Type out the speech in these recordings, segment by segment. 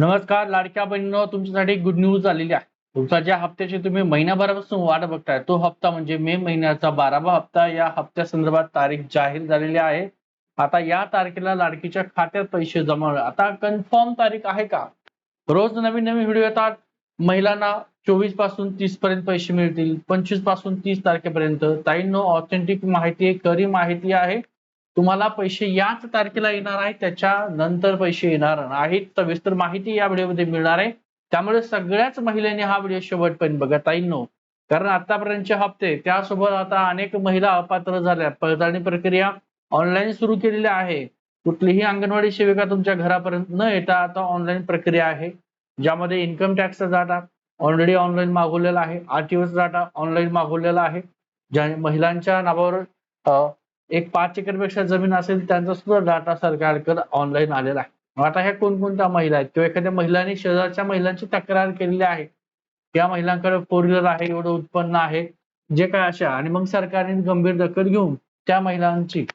नमस्कार लाडक्या बहिणीनो तुमच्यासाठी गुड न्यूज आलेली आहे. तुमचा ज्या हप्त्याची तुम्ही महिन्याभरापासून वाट बघताय तो हप्ता म्हणजे मे महिन्याचा बारावा हप्ता. या हप्त्या संदर्भात तारीख जाहीर झालेली आहे. आता या तारखेला लाडकीच्या खात्यात पैसे जमा आता कन्फर्म तारीख आहे का? रोज नवीन नवीन व्हिडिओ येतात. महिलांना चोवीसपासून तीस पर्यंत पैसे मिळतील. पंचवीसपासून तीस तारखेपर्यंत. ताईंनो ऑथेंटिक माहिती आहे खरी माहिती आहे. तुम्हाला पैसे याच तारखेला येणार आहे त्याच्या नंतर पैसे येणार नाहीत. सविस्तर माहिती या व्हिडिओमध्ये मिळणार आहे. त्यामुळे सगळ्याच महिलांनी हा व्हिडिओ शेवटपर्यंत बघा. नो कारण आतापर्यंतचे हप्ते त्यासोबत आता अनेक महिला अपात्र झाल्या पडताळणी प्रक्रिया ऑनलाईन सुरू केलेली आहे. कुठलीही अंगणवाडी सेविका तुमच्या घरापर्यंत न येता आता ऑनलाईन प्रक्रिया आहे ज्यामध्ये इन्कम टॅक्सचा डाटा ऑलरेडी ऑनलाईन मागवलेला आहे. आरटीओचा डाटा ऑनलाईन मागवलेला आहे. ज्या महिलांच्या नावावर अ, एक पाच एकरपेक्षा जमीन असेल त्यांचा सुद्धा डाटा सरकारकडे ऑनलाईन आलेला आहे. आता ह्या कोणकोणत्या महिला आहेत? किंवा एखाद्या महिलांनी शेजारच्या महिलांची तक्रार केलेली आहे. या महिलांकडे फोर व्हीलर आहे एवढं उत्पन्न आहे जे काय अशा. आणि मग सरकारने गंभीर दखल घेऊन त्या महिलांची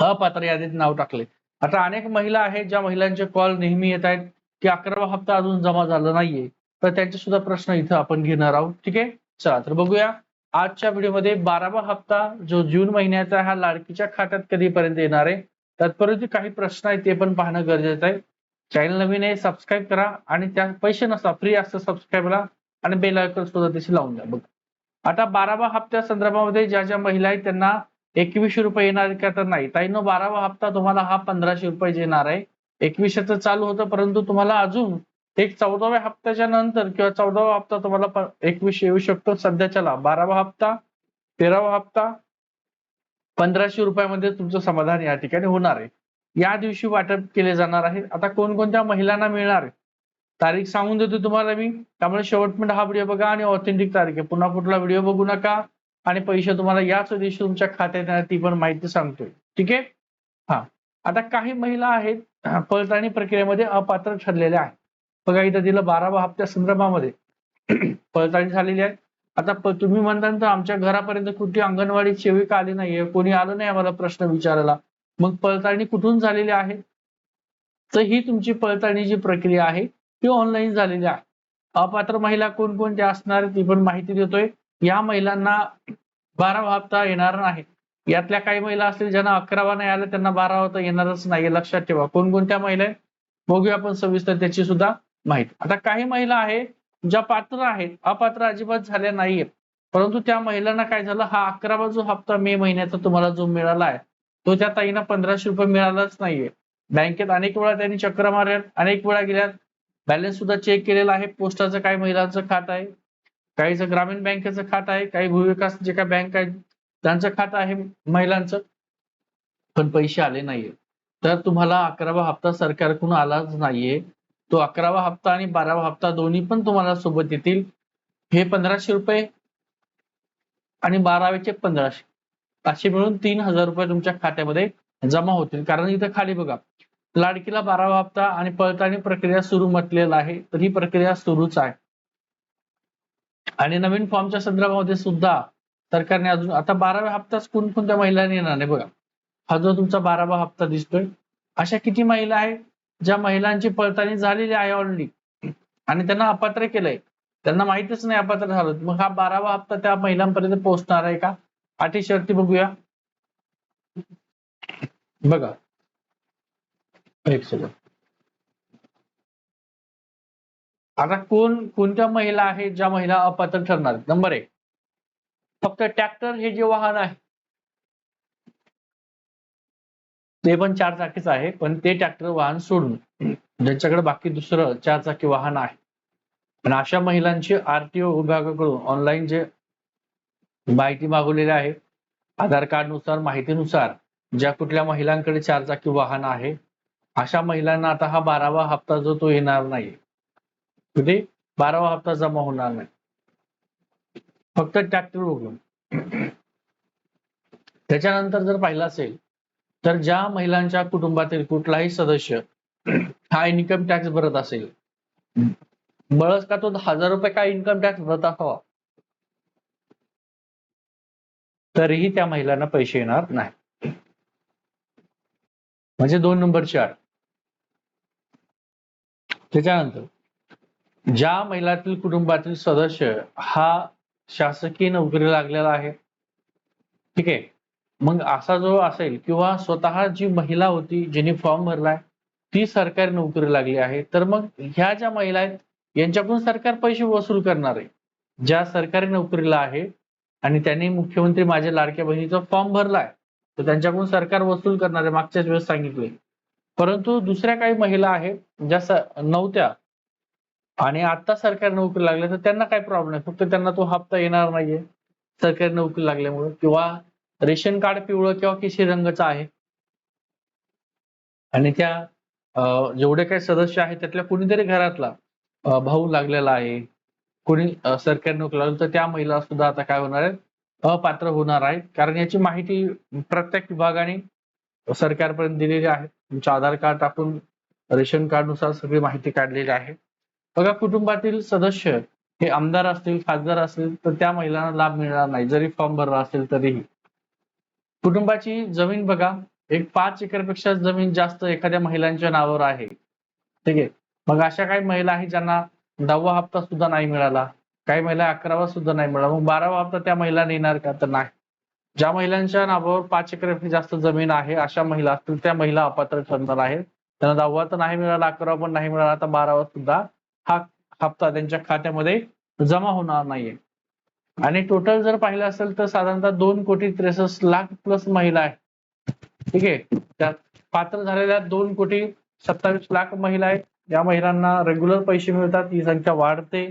अपात्र यादीत नाव टाकले. आता अनेक महिला आहेत ज्या महिलांचे कॉल नेहमी येत आहेत की अकरावा हप्ता अजून जमा झाला नाहीये. तर त्यांचे सुद्धा प्रश्न इथं आपण घेणार आहोत. ठीक आहे? चला तर बघूया. आजच्या व्हिडिओमध्ये बारावा हप्ता जो जून महिन्याचा हा लाडकीच्या खात्यात कधीपर्यंत येणार आहे? तत्पर्यंत काही प्रश्न आहेत ते पण पाहणं गरजेचं आहे. चॅनल नवीन आहे सबस्क्राईब करा आणि त्या पैसे नसता फ्री असतं सबस्क्राईबला आणि बेल आयकॉन सुद्धा त्याची लावून द्या. बघ. आता बारावा हप्त्या संदर्भामध्ये ज्या ज्या महिला आहेत त्यांना एकवीसशे रुपये येणार का तर नाही? ताईनो बारावा हप्ता तुम्हाला हा पंधराशे रुपये येणार आहे. एकवीसशेचं चालू होतं परंतु तुम्हाला अजून एक चौदाव्या हप्त्याच्या नंतर किंवा चौदावा हप्ता तुम्हाला एकवीस एकवीसशे येऊ शकतो. सध्याच्याला बारावा हप्ता तेरावा हप्ता पंधराशे रुपयामध्ये तुमचं समाधान या ठिकाणी होणार आहे. या दिवशी वाटप केले जाणार आहे. आता कोणकोणत्या महिलांना मिळणार आहे? तारीख सांगून देतो तुम्हाला मी. त्यामुळे शेवटपर्यंत हा व्हिडिओ बघा आणि ऑथेंटिक तारीख आहे. पुन्हा कुठला व्हिडिओ बघू नका आणि पैसे तुम्हाला याच दिवशी तुमच्या खात्यात येणार ती पण माहिती सांगतोय. ठीक आहे? हा. आता काही महिला आहेत पडताळणी प्रक्रियेमध्ये अपात्र ठरलेल्या आहेत. बघा इथं दिलं बारावा हप्त्या संदर्भामध्ये पडताळणी झालेली आहे. आता तुम्ही म्हणता तर आमच्या घरापर्यंत कुठली अंगणवाडी सेविका आली नाहीये कोणी आलं नाही आम्हाला प्रश्न विचारायला. मग पडताळणी कुठून झालेली आहे? तर ही तुमची पडताळणीची प्रक्रिया आहे ती ऑनलाईन झालेली आहे. अपात्र महिला कोणकोणत्या असणार ती पण माहिती देतोय. या महिलांना बारावा हप्ता येणार नाही. यातल्या काही महिला असतील ज्यांना अकरावा नाही आलं त्यांना बारावा तर येणारच नाही लक्षात ठेवा. कोणकोणत्या महिला आहेत? बघूया आपण सविस्तर त्याची सुद्धा. माहिती. आता काही महिला आहेत ज्या पात्र आहेत. अपात्र अजिबात झाल्या नाहीयेत. परंतु त्या महिलांना काय झालं? हा अकरावा जो हप्ता मे महिन्याचा तुम्हाला जो मिळाला आहे तो त्या ताईंना पंधराशे रुपये मिळालाच नाहीये. बँकेत अनेक वेळा त्यांनी चक्र मारल्यात अनेक वेळा गेल्यात. बॅलन्स सुद्धा चेक केलेला आहे. पोस्टाचं काही महिलांचं खातं आहे? काहीचं ग्रामीण बँकेचं खातं आहे काही भूविकास जे काही बँक आहेत त्यांचं खातं आहे महिलांचं. पण पैसे आले नाहीये तर तुम्हाला अकरावा हप्ता सरकारकडून आलाच नाहीये. तो अकरावा हप्ता आणि बारावा हप्ता दोन्ही पण तुम्हाला सोबत येतील. हे पंधराशे रुपये आणि बारावेचे पंधराशे. असे मिळून तीन हजार रुपये तुमच्या खात्यामध्ये जमा होतील. कारण इथं खाली बघा लाडकीला बारावा हप्ता आणि पळताळणी प्रक्रिया सुरू म्हटलेलं आहे तर ही प्रक्रिया सुरूच आहे. आणि नवीन फॉर्मच्या संदर्भामध्ये सुद्धा सरकारने अजून आता बाराव्या हप्ताच कोणकोणत्या महिलांनी येणार नाही बघा. हा जो तुमचा बारावा हप्ता दिसतोय अशा किती महिला आहेत? ज्या महिलांची पडताळणी झालेली आहे ऑलरेडी आणि त्यांना अपात्र केलंय. त्यांना माहितच नाही अपात्र झालं. मग हा बारावा हप्ता त्या महिलांपर्यंत पोहोचणार आहे का? अटी शर्ती बघूया. बघा. एक सेकंड आता कोण कोणत्या महिला आहेत ज्या महिला अपात्र ठरणार? आहेत? नंबर एक. फक्त ट्रॅक्टर हे जे वाहन आहे ते पण चार चाकीच आहे पण ते ट्रॅक्टर वाहन सोडून ज्यांच्याकडे बाकी दुसरं चार चाकी वाहन आहे. पण अशा महिलांची आरटीओ विभागाकडून ऑनलाईन जे माहिती मागवलेली आहे आधार कार्डनुसार माहितीनुसार ज्या कुठल्या महिलांकडे चार चाकी वाहन आहे अशा महिलांना आता हा बारावा हप्ता जो तो येणार नाही. कुठे बारावा हप्ता जमा होणार नाही. फक्त ट्रॅक्टर उघडून. त्याच्यानंतर जर पाहिलं असेल तर ज्या महिलांच्या कुटुंबातील कुठलाही सदस्य हा इन्कम टॅक्स भरत असेल बळस का तो हजार रुपये काय इन्कम टॅक्स भरत असावा? तरीही त्या महिलांना पैसे येणार नाही. म्हणजे दोन नंबरची अट त्याच्यानंतर ज्या महिलातील कुटुंबातील सदस्य हा शासकीय नोकरी लागलेला आहे ठीक आहे मग असा जो असेल किंवा स्वतः जी महिला होती जिने फॉर्म भरलाय ती सरकारी नोकरी लागली आहे तर मग ह्या ज्या महिला आहेत यांच्याकडून सरकार पैसे वसूल करणार आहे. ज्या सरकारी नोकरीला आहे आणि त्यांनी मुख्यमंत्री माझ्या लाडक्या बहिणीचा फॉर्म भरलाय तर त्यांच्याकडून सरकार वसूल करणार आहे मागच्याच वेळेस सांगितले परंतु दुसऱ्या काही महिला आहेत ज्या नव्हत्या आणि आता सरकारी नोकरी लागल्या तर त्यांना काय प्रॉब्लेम आहे? फक्त त्यांना तो हप्ता येणार नाहीये सरकारी नोकरी लागल्यामुळे किंवा रेशन कार्ड पिवळं किंवा केशरी रंगाचं आहे. आणि त्या जेवढे काही सदस्य आहेत त्यातल्या कुणीतरी घरातला भाऊ लागलेला आहे. कोणी सरकारी नोकरी लागलं तर त्या महिला सुद्धा आता काय होणार आहेत? अपात्र होणार आहेत. कारण याची माहिती प्रत्येक विभागाने सरकारपर्यंत दिलेली आहे. तुमचं आधार कार्ड टाकून रेशन कार्डनुसार सगळी माहिती काढलेली आहे. बघा कुटुंबातील सदस्य हे आमदार असतील खासदार असतील तर त्या महिलांना लाभ मिळणार नाही. जरी फॉर्म भरला असेल तरीही. कुटुंबाची जमीन बघा एक पाच एकरपेक्षा जमीन जास्त एखाद्या महिलांच्या नावावर आहे. ठीक आहे? मग अशा काही महिला आहेत ज्यांना दहावा हप्ता सुद्धा नाही मिळाला काही महिला अकरावा सुद्धा नाही मिळाला मग बारावा हप्ता त्या महिला नेणार का? तर नाही. ज्या महिलांच्या नावावर पाच एकरपेक्षा जास्त जमीन आहे अशा महिला असतील त्या महिला अपात्र ठरणार आहेत. त्यांना दहावा तर नाही मिळाला अकरावा पण नाही मिळाला आता बारावा सुद्धा हा हप्ता त्यांच्या खात्यामध्ये जमा होणार नाहीये. आणि टोटल जर पाहिलं असेल तर साधारणतः दोन कोटी त्रेसष्ट लाख प्लस महिला आहे ठीक आहे? त्यात पात्र झालेल्या दोन कोटी सत्तावीस लाख महिला आहेत. या महिलांना रेग्युलर पैसे मिळतात. ही संख्या वाढते.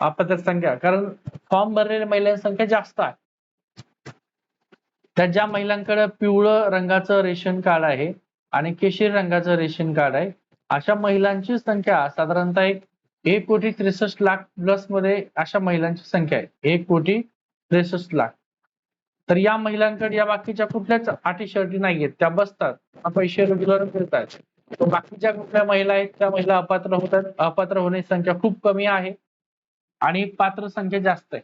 अपात्र संख्या. कारण फॉर्म भरलेल्या महिलांची संख्या जास्त आहे. त्या ज्या महिलांकडे पिवळं रंगाचं रेशन कार्ड आहे आणि केशरी रंगाचं रेशन कार्ड आहे अशा महिलांची संख्या साधारणतः एक एक कोटी त्रेसष्ट लाख प्लसमध्ये अशा महिलांची संख्या आहे. एक कोटी त्रेसष्ट लाख. तर या महिलांकडे या बाकीच्या कुठल्याच अटी शर्टी नाहीयेत. त्या बसतात. पैसे रोजगार मिळतात. बाकीच्या कुठल्या महिला आहेत त्या महिला अपात्र होतात अपात्र होण्याची संख्या खूप कमी आहे. आणि पात्र संख्या जास्त आहे.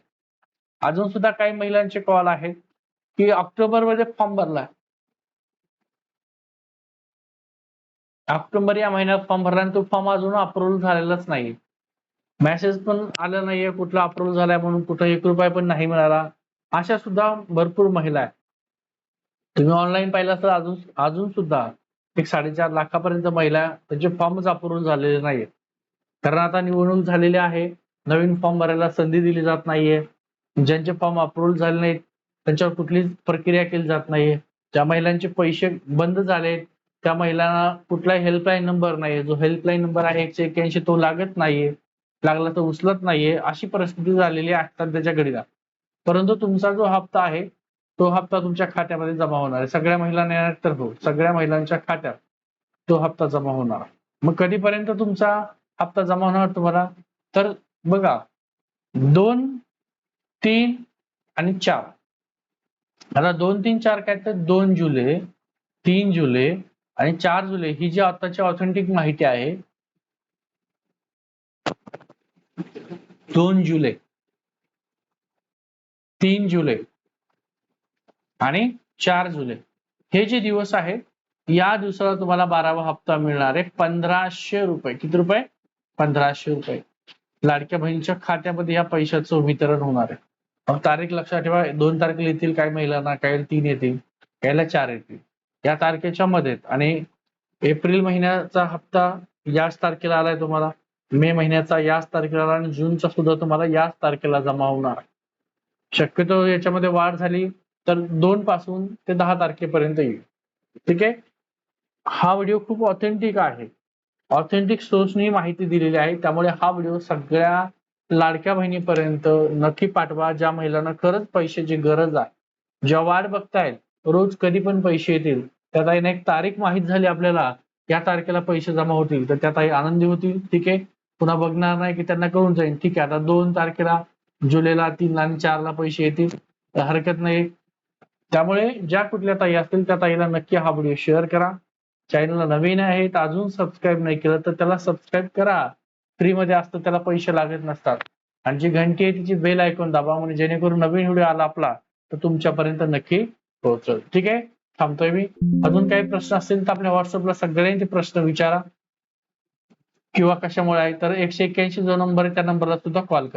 अजून सुद्धा काही महिलांचे कॉल आहेत की ऑक्टोबरमध्ये फॉर्म भरला. ऑक्टोबर या महिन्यात फॉर्म भरला आणि तो फॉर्म अजून अप्रुव्हल झालेलाच नाही मेसेज पण आलं नाहीये कुठला अप्रूव्हल झालाय म्हणून कुठं एक रुपया पण नाही मिळाला. अशा सुद्धा भरपूर महिला आहेत. तुम्ही ऑनलाईन पाहिलं तर अजून अजून सुद्धा एक साडेचार लाखापर्यंत महिला त्यांचे फॉर्मच अप्रुव्हल झालेले नाहीये कारण आता निवडणूक झालेली आहे. नवीन फॉर्म भरायला संधी दिली जात नाहीये. ज्यांचे फॉर्म अप्रुव्हल झाले नाहीत त्यांच्यावर कुठलीच प्रक्रिया केली जात नाहीये. ज्या महिलांचे पैसे बंद झालेत त्या महिलांना कुठलाही हेल्पलाईन नंबर नाहीये. जो हेल्पलाईन नंबर आहे एकशे एक्क्याऐंशी तो लागत नाहीये. लागला तर उचलत नाहीये अशी परिस्थिती झालेली आहे सध्याच्या घडीला. परंतु तुमचा जो हप्ता आहे तो हप्ता तुमच्या खात्यामध्ये जमा होणार आहे. सगळ्या महिलांना तर हो सगळ्या महिलांच्या खात्यात तो हप्ता जमा होणार मग कधीपर्यंत तुमचा हप्ता जमा होणार तुम्हाला? तर बघा दोन तीन आणि चार. आता दोन तीन चार काय तर दोन जुलै तीन जुलै आणि चार जुलै ही जी आताची ऑथेंटिक माहिती आहे दोन जुलै. तीन जुलै. आणि चार जुलै. हे जे दिवस आहेत या दिवसाला तुम्हाला बारावा हप्ता मिळणार आहे. पंधराशे रुपये. किती रुपये? पंधराशे रुपये. लाडक्या बहिणीच्या खात्यामध्ये या पैशाचं वितरण होणार आहे. मग तारीख लक्षात ठेवा. दोन तारखेला येतील काही महिलांना काही तीन येतील काहीला चार येतील. या तारखेच्या मध्ये आणि एप्रिल महिन्याचा हप्ता याच तारखेला आलाय तुम्हाला. मे महिन्याचा याच तारखेला आणि जूनचा सुद्धा तुम्हाला याच तारखेला जमा होणार. शक्यतो याच्यामध्ये वाढ झाली तर दोन पासून ते दहा तारखेपर्यंत येईल. ठीक आहे? हा व्हिडिओ खूप ऑथेंटिक आहे. ऑथेंटिक सोर्सनी माहिती दिलेली आहे. त्यामुळे हा व्हिडिओ सगळ्या लाडक्या बहिणीपर्यंत नक्की पाठवा ज्या महिलांना खरंच पैशाची गरज आहे. ज्या वाट बघतायत रोज कधी पण पैसे येतील. त्यात आहे एक तारीख माहीत झाली आपल्याला या तारखेला पैसे जमा होतील. तर त्यात आनंदी होतील. ठीक आहे? पुन्हा बघणार नाही की त्यांना कळून जाईल. ठीक आहे आता दोन तारखेला जुलैला तीन आणि चारला पैसे येतील. तर हरकत नाही. त्यामुळे ज्या कुठल्या ताई असतील त्या ताईला नक्की हा व्हिडिओ शेअर करा. चॅनलला नवीन आहे तर अजून सबस्क्राईब नाही केलं तर त्याला सबस्क्राईब करा. फ्रीमध्ये असतं त्याला पैसे लागत नसतात. आणि जी घंटी आहे तिची बेल ऐकून दाबा म्हणजे जेणेकरून नवीन व्हिडिओ आला आपला तर तुमच्यापर्यंत नक्की पोहोचल. ठीक आहे? थांबतोय मी. अजून काही प्रश्न असतील तर आपल्या व्हॉट्सअपला सगळ्यांचे प्रश्न विचारा. किंवा कशामुळे आहे? तर एकशे एक्क्याऐंशी जो नंबर आहे त्या नंबरला सुद्धा कॉल करा.